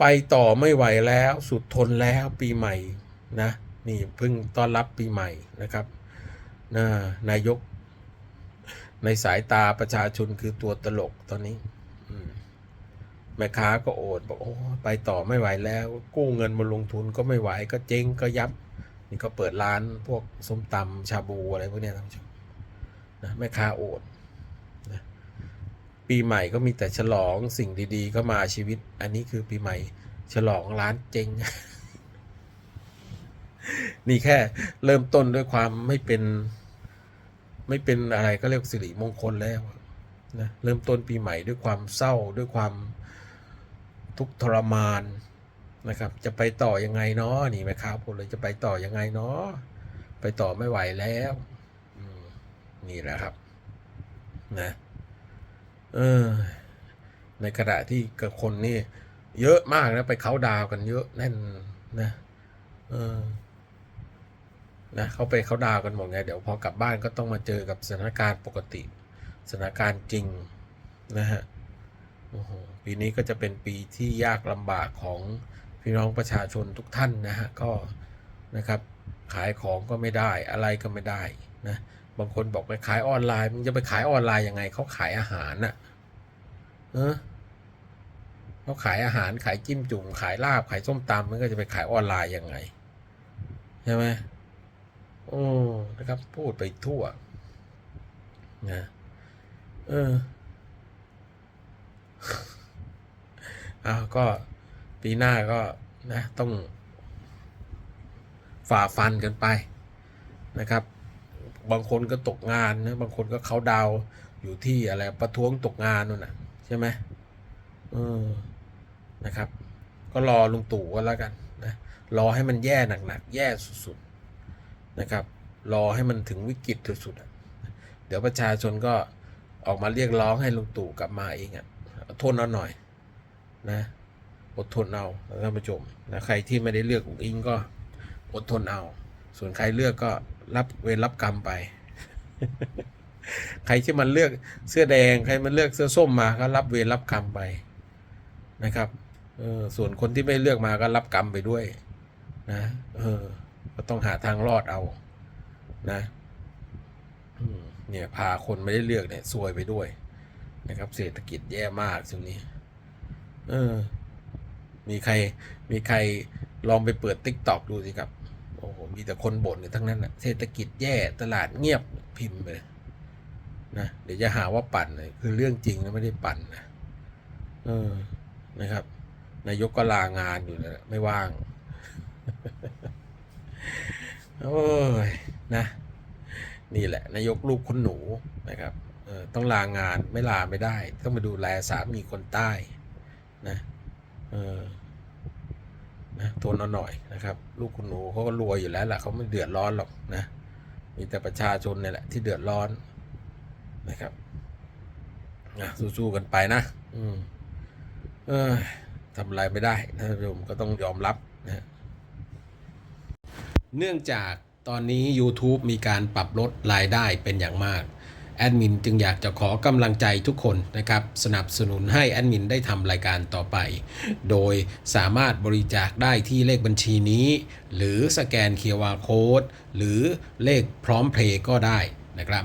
ไปต่อไม่ไหวแล้วสุดทนแล้วปีใหม่นะนี่เพิ่งต้อนรับปีใหม่นะครับนะนายก ในสายตาประชาชนคือตัวตลกตอนนี้แม่ค้าก็โอดบอกโอ้ไปต่อไม่ไหวแล้ว กู้เงินมาลงทุนก็ไม่ไหวก็เจ๊งก็ยับ นี่ก็เปิดร้านพวกส้มตำชาบูอะไรพวกนี้ท่านผู้ชมนะแม่ค้าโอด ปีใหม่ก็มีแต่ฉลองสิ่งดีๆ ก็มาชีวิต อันนี้คือปีใหม่ ฉลองร้านเจ๊งนี่แค่เริ่มต้นด้วยความไม่เป็น ไม่เป็นอะไรก็เรียกสิริมงคลแล้วนะเริ่มต้นปีใหม่ด้วยความเศร้าด้วยความทุกข์ทรมานนะครับ จะไปต่อยังไงเนาะนี่แม่ค้าพูดเลยจะไปต่อยังไงเนาะไปต่อไม่ไหวแล้วนี่แหละครับ นะ เออ ในขณะที่กับคนนี่ เยอะมากนะไปเขาดาวกันเยอะแน่นนะเออนะเขาไปเขาดาวกันหมดไงเดี๋ยวพอกลับบ้านก็ต้องมาเจอกับสถานการณ์ปกติสถานการณ์จริงนะฮะโอ้โหปีนี้ก็จะเป็นปีที่ยากลำบากของพี่น้องประชาชนทุกท่านนะฮะก็นะครับขายของก็ไม่ได้อะไรก็ไม่ได้นะบางคนบอกไปขายออนไลน์มึงจะไปขายออนไลน์ยังไงเขาขายอาหารน่ะ เออเขาขายอาหารขายจิ้มจุ่มขายลาบขายส้มตำมันก็จะไปขายออนไลน์ยังไง ใช่ไหมโอ้นะครับ พูดไปทั่วนะเออเอาก็ปีหน้าก็นะต้องฝ่าฟันกันไปนะครับ บางคนก็ตกงานนะบางคนก็เขาดาวอยู่ที่อะไรประท้วงตกงานนู่นน่ะ ช่ไหมเออนะครับ ก็รอลุงตู่ก็แล้วกันนะรอให้มันแย่หนักๆ แย่สุดๆนะครับ รอให้มันถึงวิกฤตสุดๆเดี๋ยวประชาชนก็ออกมาเรียกร้องให้ลุงตู่กลับมาเองอะ่ะทนเอาหน่อยนะอดทนเอาท่านผู้ชมนะใครที่ไม่ได้เลือกอุ๋งอิงก็อดทนเอา ส่วนใครเลือกก็รับเวรรับกรรมไป ใครที่มันเลือกเสื้อแดง ใครมันเลือกเสื้อส้มมาก็รับเวรรับกรรมไปนะครับเออส่วนคนที่ไม่เลือกมาก็รับกรรมไปด้วยนะเออก็ต้องหาทางรอดเอานะเนี่ยพาคนไม่ได้เลือกเนี่ยซวยไปด้วยนะครับ เศรษฐกิจแย่มากช่วงนี้ เออ มีใคร มีใครลองไปเปิดติ๊กตอกดูสิครับ โอ้โห มีแต่คนบ่นเนี่ยทั้งนั้นนะเศรษฐกิจแย่ตลาดเงียบพิมพ์ไปเลย นะเดี๋ยวจะหาว่าปั่นเลยคือเรื่องจริงนะไม่ได้ปั่นนะเออนะครับ นายกก็ลางานอยู่นะไม่ว่างโอ้ยนะ นี่แหละ นายกลูกคุณหนูนะครับเออต้องลางานไม่ลาไม่ได้ ต้องมาดูแลสามีคนใต้นะเออนะทนเอาหน่อยนะครับ ลูกคุณหนูเขาก็รวยอยู่แล้วแหละเขาไม่เดือดร้อนหรอกนะมีแต่ประชาชนเนี่ยแหละที่เดือดร้อน นะครับนะสู้ๆกันไปนะ อืม เออทำอะไรไม่ได้นะท่านผู้ชมก็ต้องยอมรับนะเนื่องจากตอนนี้ YouTube มีการปรับลดรายได้เป็นอย่างมากแอดมินจึงอยากจะขอกำลังใจทุกคนนะครับ สนับสนุนให้แอดมินได้ทำรายการต่อไป โดยสามารถบริจาคได้ที่เลขบัญชีนี้ หรือสแกน QR Code หรือเลขพร้อมเพลย์ก็ได้นะครับ